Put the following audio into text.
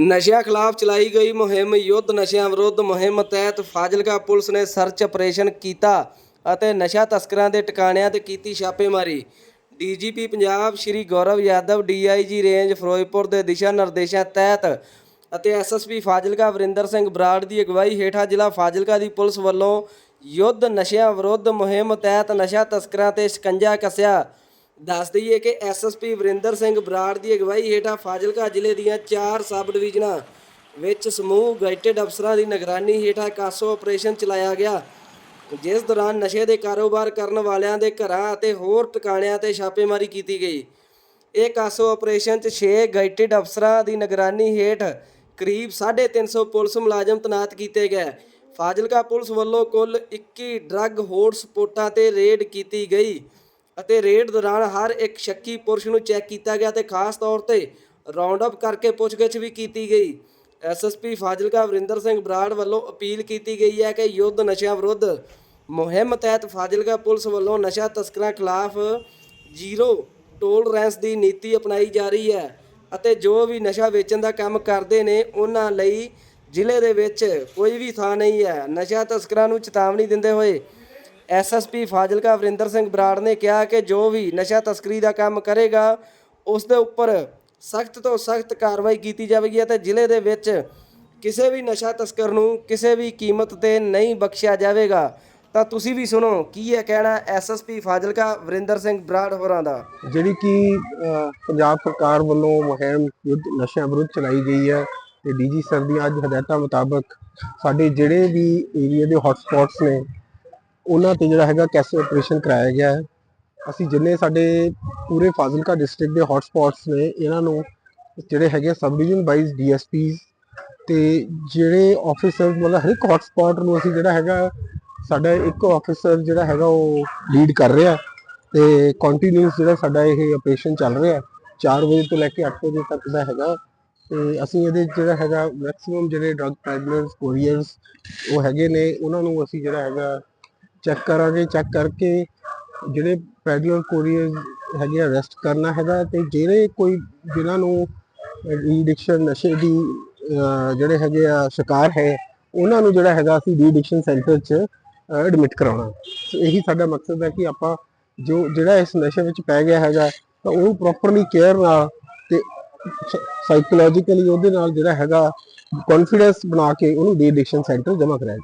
ਨਸ਼ਿਆਂ ਖਿਲਾਫ ਚਲਾਈ ਗਈ ਮੁਹਿੰਮ, ਯੁੱਧ ਨਸ਼ਿਆਂ ਵਿਰੁੱਧ ਮੁਹਿੰਮ ਤਹਿਤ ਫਾਜ਼ਿਲਕਾ ਪੁਲਿਸ ਨੇ ਸਰਚ ਆਪਰੇਸ਼ਨ ਕੀਤਾ ਅਤੇ ਨਸ਼ਾ ਤਸਕਰਾਂ ਦੇ ਟਿਕਾਣਿਆਂ ਤੇ ਕੀਤੀ ਛਾਪੇਮਾਰੀ। DGP Punjab Shri Gaurav Yadav, DIG range Ferozepur ਦੇ ਦਿਸ਼ਾ ਨਿਰਦੇਸ਼ਾਂ ਤਹਿਤ ਅਤੇ ਐਸਐਸਪੀ ਫਾਜ਼ਿਲਕਾ ਵਰਿੰਦਰ ਸਿੰਘ ਬਰਾੜ ਦੀ ਅਗਵਾਈ ਹੇਠਾਂ ਜ਼ਿਲ੍ਹਾ ਫਾਜ਼ਿਲਕਾ ਦੀ ਪੁਲਿਸ ਵੱਲੋਂ ਯੁੱਧ ਨਸ਼ਿਆਂ ਵਿਰੁੱਧ ਮੁਹਿੰਮ ਤਹਿਤ ਨਸ਼ਾ ਤਸਕਰਾਂ ਤੇ ਸ਼ਿਕੰਜਾ ਕੱਸਿਆ। ਦੱਸ ਦਈਏ ਕਿ ਐਸਐਸਪੀ ਵਰਿੰਦਰ ਸਿੰਘ ਬਰਾੜ ਦੀ ਅਗਵਾਈ ਹੇਠਾਂ ਫਾਜ਼ਿਲਕਾ ਜ਼ਿਲ੍ਹੇ ਦੀਆਂ ਚਾਰ ਸਬ ਡਿਵੀਜ਼ਨਾਂ ਵਿੱਚ ਸਮੂਹ ਗਾਈਟਡ ਅਫਸਰਾਂ ਦੀ ਨਿਗਰਾਨੀ ਹੇਠਾਂ ਕਾਸੋ ਆਪਰੇਸ਼ਨ ਚਲਾਇਆ ਗਿਆ। ਜਿਸ ਦੌਰਾਨ ਨਸ਼ੇ ਦੇ ਕਾਰੋਬਾਰ ਕਰਨ ਵਾਲਿਆਂ ਦੇ ਘਰਾਂ ਅਤੇ ਹੋਰ ਟਿਕਾਣਿਆਂ ਤੇ ਛਾਪੇਮਾਰੀ ਕੀਤੀ ਗਈ। ਇਹ ਕਾਸੋ ਆਪਰੇਸ਼ਨ 'ਚ 6 ਗਾਈਟਡ ਅਫਸਰਾਂ ਦੀ ਨਿਗਰਾਨੀ ਹੇਠ ਕਰੀਬ 350 ਪੁਲਿਸ ਮੁਲਾਜ਼ਮ ਤੈਨਾਤ ਕੀਤੇ ਗਏ। ਫਾਜ਼ਿਲਕਾ ਪੁਲਿਸ ਵੱਲੋਂ ਕੁੱਲ 21 ਡਰੱਗ ਹੋਟ ਸਪੋਟਾਂ ਤੇ ਰੇਡ ਕੀਤੀ ਗਈ। ਅਤੇ ਰੇਡ ਦੌਰਾਨ ਹਰ ਇੱਕ ਸ਼ੱਕੀ ਪੁਰਸ਼ ਨੂੰ ਚੈੱਕ ਕੀਤਾ ਗਿਆ ਤੇ ਖਾਸ ਤੌਰ ਤੇ ਰਾਉਂਡ ਅਪ ਕਰਕੇ ਪੁੱਛਗਿੱਛ ਵੀ ਕੀਤੀ ਗਈ। ਐਸਐਸਪੀ ਫਾਜ਼ਿਲਕਾ ਵਰਿੰਦਰ ਸਿੰਘ ਬਰਾੜ ਵੱਲੋਂ ਅਪੀਲ ਕੀਤੀ ਗਈ ਹੈ ਕਿ ਯੁੱਧ ਨਸ਼ਿਆਂ ਵਿਰੁੱਧ ਮੁਹਿੰਮ ਤਹਿਤ ਫਾਜ਼ਿਲਕਾ ਪੁਲਿਸ ਵੱਲੋਂ ਨਸ਼ਾ ਤਸਕਰਾਂ ਖਿਲਾਫ ਜ਼ੀਰੋ ਟੋਲਰੈਂਸ ਦੀ ਨੀਤੀ ਅਪਣਾਈ ਜਾ ਰਹੀ ਹੈ ਅਤੇ ਜੋ ਵੀ ਨਸ਼ਾ ਵੇਚਣ ਦਾ ਕੰਮ ਕਰਦੇ ਨੇ, ਉਹਨਾਂ ਲਈ ਜ਼ਿਲ੍ਹੇ ਦੇ ਵਿੱਚ ਕੋਈ ਵੀ ਥਾਂ ਨਹੀਂ ਹੈ। ਨਸ਼ਾ ਤਸਕਰਾਂ ਨੂੰ ਚੇਤਾਵਨੀ ਦਿੰਦੇ ਹੋਏ ਐਸਐਸਪੀ ਫਾਜ਼ਿਲਕਾ ਵਰਿੰਦਰ ਸਿੰਘ ਬਰਾੜ ਨੇ ਕਿਹਾ ਕਿ ਜੋ ਵੀ ਨਸ਼ਾ ਤਸਕਰੀ ਦਾ ਕੰਮ ਕਰੇਗਾ ਉਸ ਦੇ ਉੱਪਰ ਸਖਤ ਤੋਂ ਸਖਤ ਕਾਰਵਾਈ ਕੀਤੀ ਜਾਵੇਗੀ ਅਤੇ ਜ਼ਿਲ੍ਹੇ ਦੇ ਵਿੱਚ ਕਿਸੇ ਵੀ ਨਸ਼ਾ ਤਸਕਰ ਨੂੰ ਕਿਸੇ ਵੀ ਕੀਮਤ ਤੇ ਨਹੀਂ ਬਖਸ਼ਿਆ ਜਾਵੇਗਾ। ਤਾਂ ਤੁਸੀਂ ਵੀ ਸੁਣੋ ਕੀ ਹੈ ਕਹਿਣਾ ਐਸਐਸਪੀ ਫਾਜ਼ਿਲਕਾ ਵਰਿੰਦਰ ਸਿੰਘ ਬਰਾੜ ਹੋਰਾਂ ਦਾ? ਜਿਹੜੀ ਕਿ ਅਹ, ਪੰਜਾਬ ਸਰਕਾਰ ਵੱਲੋਂ ਮੁਹਿੰਮ ਯੁੱਧ ਨਸ਼ਿਆਂ ਵਿਰੁੱਧ ਚਲਾਈ ਗਈ ਹੈ ਤੇ ਡੀਜੀ ਸਰ ਦੀਆਂ ਅੱਜ ਹਦਾਇਤਾਂ ਮੁਤਾਬਕ ਸਾਡੇ ਜਿਹੜੇ ਵੀ ਏਰੀਆ ਦੇ ਹੌਟਸਪੌਟਸ ਨੇ ਉਹਨਾਂ ਤੇ ਜਿਹੜਾ ਹੈਗਾ ਕੈਸੇ ਆਪਰੇਸ਼ਨ ਕਰਾਇਆ ਗਿਆ ਹੈ। ਅਸੀਂ ਜਿੰਨੇ ਸਾਡੇ ਪੂਰੇ ਫਾਜ਼ਿਲਕਾ ਡਿਸਟ੍ਰਿਕਟ ਦੇ ਹੌਟਸਪੌਟਸ ਨੇ, ਇਹਨਾਂ ਨੂੰ ਜਿਹੜੇ ਹੈਗੇ ਸਬ ਡਿਵੀਜ਼ਨ ਵਾਈਜ਼ ਡੀਐਸਪੀਜ਼ ਤੇ ਜਿਹੜੇ ਆਫੀਸਰ ਮਤਲਬ ਹਰ ਇੱਕ ਹੌਟਸਪੌਟ ਨੂੰ ਅਸੀਂ ਜਿਹੜਾ ਹੈਗਾ, ਸਾਡਾ ਇੱਕ ਆਫੀਸਰ ਜਿਹੜਾ ਹੈਗਾ ਉਹ ਲੀਡ ਕਰ ਰਿਹਾ ਤੇ ਕੰਟੀਨਿਊਸ ਜਿਹੜਾ ਸਾਡਾ ਇਹ ਆਪਰੇਸ਼ਨ ਚੱਲ ਰਿਹਾ। 4 ਵਜੇ ਤੋਂ ਲੈ ਕੇ 8 ਵਜੇ ਤੱਕ ਦਾ ਹੈਗਾ ਤੇ ਅਸੀਂ ਇਹਦੇ 'ਚ ਜਿਹੜਾ ਹੈਗਾ ਮੈਕਸਿਮਮ ਜਿਹੜੇ ਡਰਗ ਪੈਡਲਰਸ ਕੋਰੀਅਰਸ ਉਹ ਹੈਗੇ ਨੇ, ਉਹਨਾਂ ਨੂੰ ਅਸੀਂ ਜਿਹੜਾ ਹੈਗਾ ਚੈੱਕ ਕਰਾਂਗੇ ਚੈੱਕ ਕਰਕੇ ਜਿਹੜੇ ਪੈਡਲਰ ਕੋਰੀਅਰ ਹੈਗੇ ਅਰੈਸਟ ਕਰਨਾ ਹੈਗਾ ਤੇ ਜਿਹੜੇ ਕੋਈ ਜਿਨ੍ਹਾਂ ਨੂੰ ਰੀਡਿਕਸ਼ਨ ਨਸ਼ੇ ਦੀ ਜਿਹੜੇ ਹੈਗੇ ਆ ਸ਼ਿਕਾਰ ਹੈ, ਉਹਨਾਂ ਨੂੰ ਜਿਹੜਾ ਹੈਗਾ ਅਸੀਂ ਰੀਡਿਕਸ਼ਨ ਸੈਂਟਰ 'ਚ ਐਡਮਿਟ ਕਰਾਉਣਾ। ਸੋ ਇਹੀ ਸਾਡਾ ਮਕਸਦ ਹੈ ਕਿ ਆਪਾਂ ਜੋ ਜਿਹੜਾ ਇਸ ਨਸ਼ੇ ਵਿੱਚ ਪੈ ਗਿਆ ਹੈਗਾ, ਤਾਂ ਉਹਨੂੰ ਪ੍ਰੋਪਰਲੀ ਕੇਅਰ ਨਾਲ ਤੇ ਸਾਈਕੋਲੋਜੀਕਲੀ ਉਹਦੇ ਨਾਲ ਜਿਹੜਾ ਹੈਗਾ ਕੌਨਫੀਡੈਂਸ ਬਣਾ ਕੇ ਉਹਨੂੰ ਡੀਡਿਕਸ਼ਨ ਸੈਂਟਰ ਜਮ੍ਹਾਂ ਕਰਾਇਆ